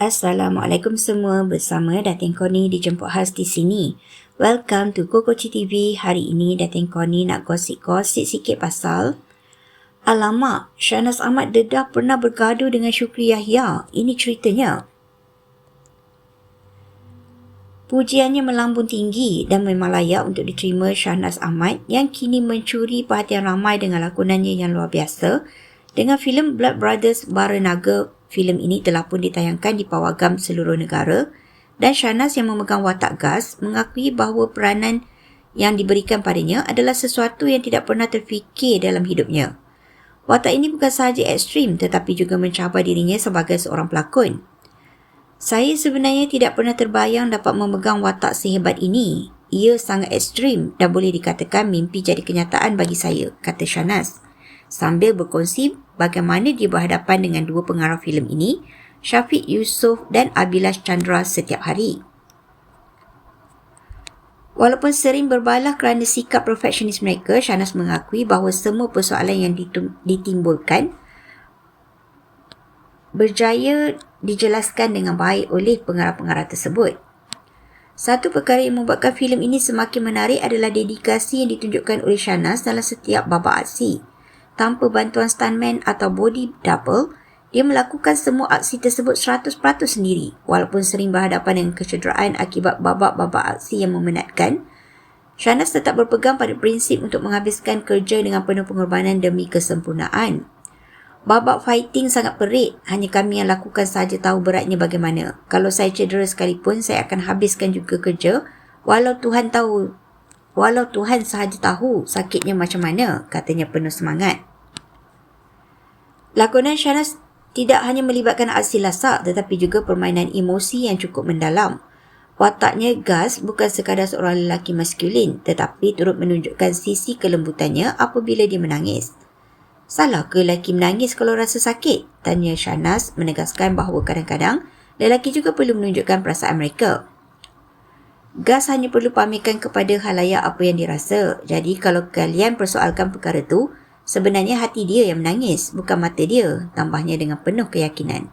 Assalamualaikum semua bersama Datin Koni dijemput khas di sini. Welcome to Kokoci TV. Hari ini Datin Koni nak gosip-gosip sikit pasal Alamak, Shahnaz Ahmad dedah pernah bergaduh dengan Syukri Yahya. Ini ceritanya. Pujiannya melambung tinggi dan memang layak untuk diterima Shahnaz Ahmad yang kini mencuri perhatian ramai dengan lakonannya yang luar biasa dengan filem Blood Brothers Baranaga Filem ini telah pun ditayangkan di pawagam seluruh negara dan Shahnaz yang memegang watak gas mengakui bahawa peranan yang diberikan padanya adalah sesuatu yang tidak pernah terfikir dalam hidupnya. Watak ini bukan sahaja ekstrim tetapi juga mencabar dirinya sebagai seorang pelakon. Saya sebenarnya tidak pernah terbayang dapat memegang watak sehebat ini. Ia sangat ekstrim dan boleh dikatakan mimpi jadi kenyataan bagi saya, kata Shahnaz sambil berkongsi bagaimana dia berhadapan dengan dua pengarah filem ini, Syafiq Yusof dan Abilash Chandra setiap hari. Walaupun sering berbalah kerana sikap perfeksionis mereka, Shanas mengakui bahawa semua persoalan yang ditimbulkan berjaya dijelaskan dengan baik oleh pengarah-pengarah tersebut. Satu perkara yang membuatkan filem ini semakin menarik adalah dedikasi yang ditunjukkan oleh Shanas dalam setiap babak aksi tanpa bantuan stuntman atau body double, dia melakukan semua aksi tersebut 100% sendiri walaupun sering berhadapan dengan kecederaan akibat babak-babak aksi yang memenatkan. Shanas tetap berpegang pada prinsip untuk menghabiskan kerja dengan penuh pengorbanan demi kesempurnaan. Babak fighting sangat perit, hanya kami yang lakukan sahaja tahu beratnya bagaimana. Kalau saya cedera sekalipun, saya akan habiskan juga kerja walau Tuhan tahu walau Tuhan sahaja tahu sakitnya macam mana, katanya penuh semangat. Lakonan Shahnaz tidak hanya melibatkan aksi lasak tetapi juga permainan emosi yang cukup mendalam. Wataknya gas bukan sekadar seorang lelaki maskulin tetapi turut menunjukkan sisi kelembutannya apabila dia menangis. Salah ke lelaki menangis kalau rasa sakit? Tanya Shahnaz menegaskan bahawa kadang-kadang lelaki juga perlu menunjukkan perasaan mereka. Gas hanya perlu pamerkan kepada halayak apa yang dirasa. Jadi kalau kalian persoalkan perkara itu, Sebenarnya hati dia yang menangis, bukan mata dia, tambahnya dengan penuh keyakinan.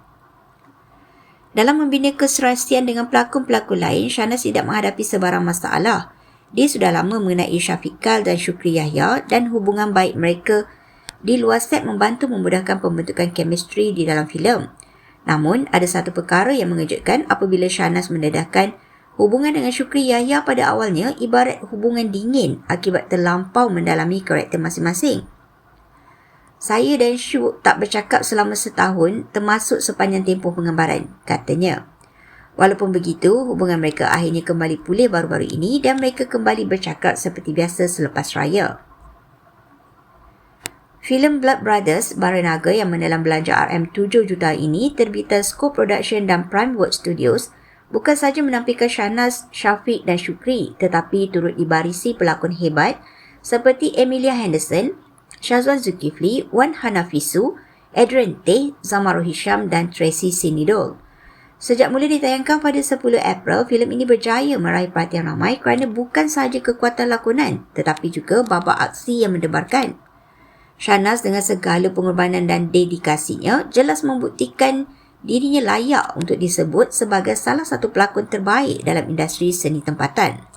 Dalam membina keserasian dengan pelakon-pelakon lain, Shahnaz tidak menghadapi sebarang masalah. Dia sudah lama mengenai Syafiqal dan Syukri Yahya dan hubungan baik mereka di luar set membantu memudahkan pembentukan chemistry di dalam filem. Namun, ada satu perkara yang mengejutkan apabila Shahnaz mendedahkan hubungan dengan Syukri Yahya pada awalnya ibarat hubungan dingin akibat terlampau mendalami karakter masing-masing. Saya dan Shu tak bercakap selama setahun termasuk sepanjang tempoh pengembaraan, katanya. Walaupun begitu, hubungan mereka akhirnya kembali pulih baru-baru ini dan mereka kembali bercakap seperti biasa selepas raya. Filem Blood Brothers Baranaga yang menelan belanja RM7 juta ini terbitan Scope Production dan Prime World Studios bukan saja menampilkan Shahnaz, Syafiq dan Shukri tetapi turut dibarisi pelakon hebat seperti Emilia Henderson, Syazwan Zulkifli, Wan Hanafisu, Adrian Teh, Zamaru Hisham dan Tracy Sinidol. Sejak mula ditayangkan pada 10 April, filem ini berjaya meraih perhatian ramai kerana bukan sahaja kekuatan lakonan tetapi juga babak aksi yang mendebarkan. Shahnaz dengan segala pengorbanan dan dedikasinya jelas membuktikan dirinya layak untuk disebut sebagai salah satu pelakon terbaik dalam industri seni tempatan.